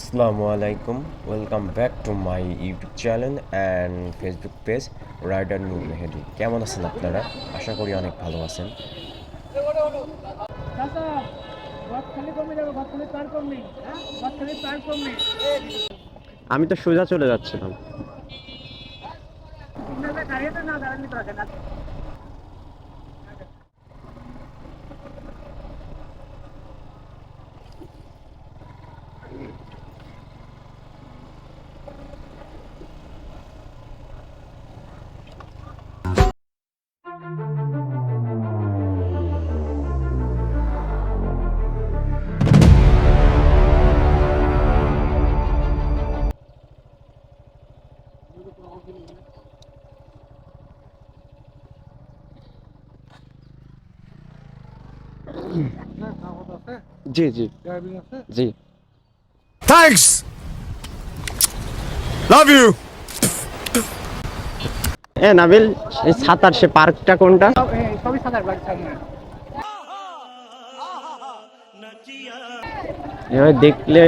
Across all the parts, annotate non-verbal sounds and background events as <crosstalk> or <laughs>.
আসসালামু আলাইকুম welcome back to my YouTube channel and Facebook page rider Noor Mehedi কেমন আছেন আপনারা? আশা করি অনেক ভালো আছেন। কমনি আমি তো সোজা চলে যাচ্ছিলাম। জি জি। জি। Thanks. Love you. এ নাবিল এই সাতার সে পার্কটা কোনটা? সবই সাঁতার এভাবে দেখলে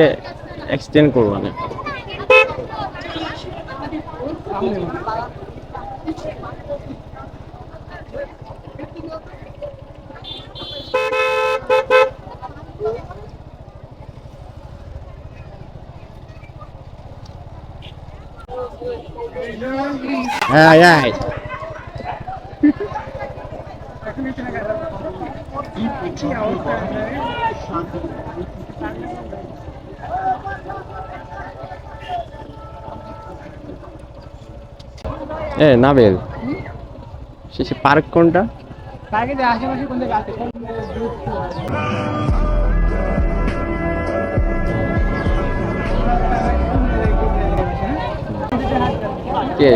এক্সটেন্ড করব না। হ্যাঁ হ্যাঁ এ নাবেল। শেষে পার্ক কোনটা? কে?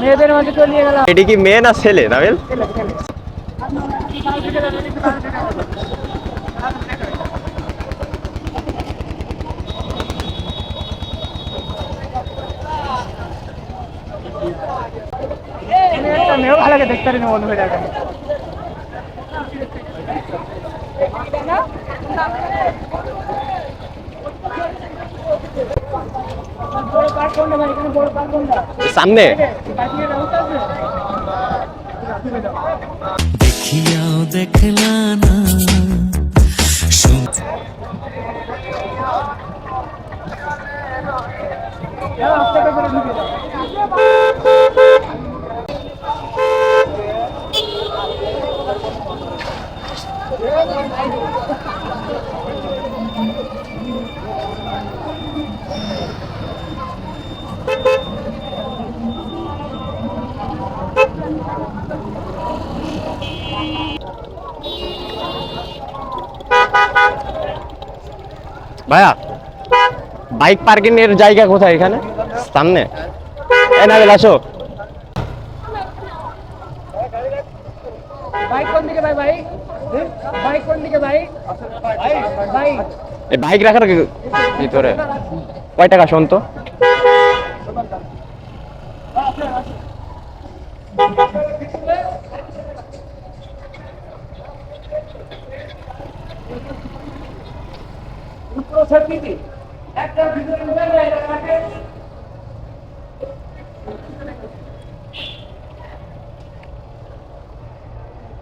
মেয়েদের মধ্যে চলিয়ে গেলাম। এটি কি মেয়ে না ছেলে নাবেল? একটা মেয়েও ভালো লাগে দেখতে পারি না বন্ধু হয়ে যাবে সামনে। দেখিয়াও দেখলা না। শুন ভাইয়া বাইক পার্কিং এর জায়গা কোথায় এখানে? সামনে? এ নাবেল আসো। এই বাইক রাখার ভিতরে? কয় টাকা শোন তো? একটা ভিতরে এটা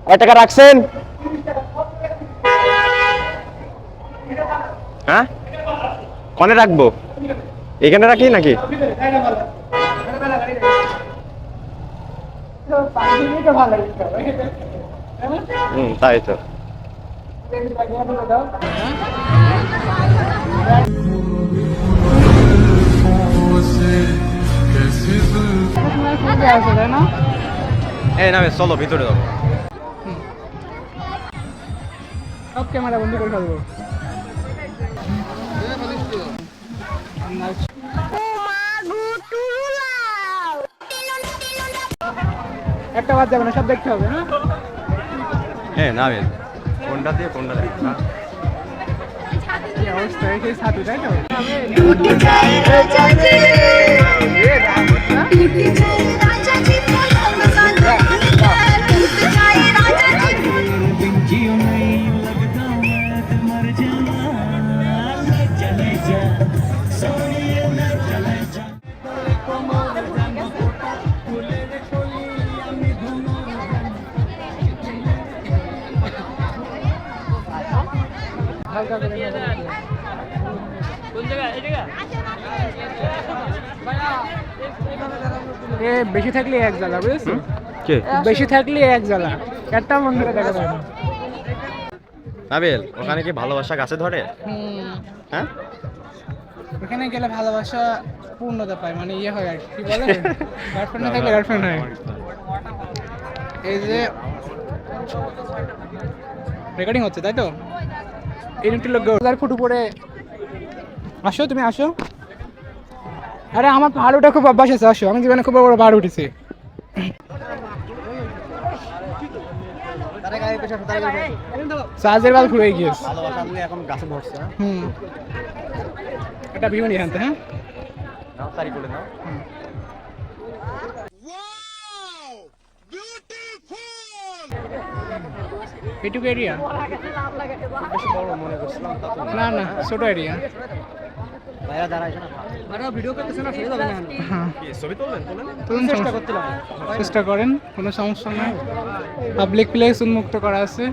কয় টাকা রাখছেন? হ্যাঁ? কনে রাখব? এখানে রাখি নাকি? হুম তাই তো। এই নামে চলো ভিতরে যাব সব ক্যামেরা বন্ধ করে ফেলব। একটা বাদ যাবে না সব দেখতে হবে হ্যাঁ হ্যাঁ নামে। কোনটা দিয়ে কোনটা দিয়ে? না। অবস্থা এই সেই তাই তো? এ বেশি থাকলে এক জ্বালা বুঝেছ কে? বেশি থাকলে এক জ্বালা। একটা মন করে দেখা যায় না নাবিল ওখানে কি ভালোবাসা গাছে ধরে? হ্যাঁ? ওখানে গেলে ভালোবাসা পূর্ণতা পায় মানে ইয়ে হয় আর কি কি বলে? <laughs> গার্লফ্রেন্ড থাকলে গার্লফ্রেন্ড হয়। এই যে রেকর্ডিং হচ্ছে তাই তো? হাজার ফুট উপরে। আসো তুমি আসো। আরে আমার পাহাড় খুব অভ্যাস আছে আসো। আমি জীবনে খুব বড় বড় পাহাড় উঠেছি। চার্জের বাল ঘুরে গিয়েছে। এখন গাছে ধরছে হুম। এটা ভিউ নিয়ে আনতে হ্যাঁ? করে নাও। এইটুকু এরিয়া না না ছোট এরিয়া ভাইয়া দাঁড়াইছে না? হ্যাঁ। ছবি তুললেন তুলুন চেষ্টা চেষ্টা করেন কোনো সমস্যা নাই। পাবলিক প্লেস উন্মুক্ত করা আছে।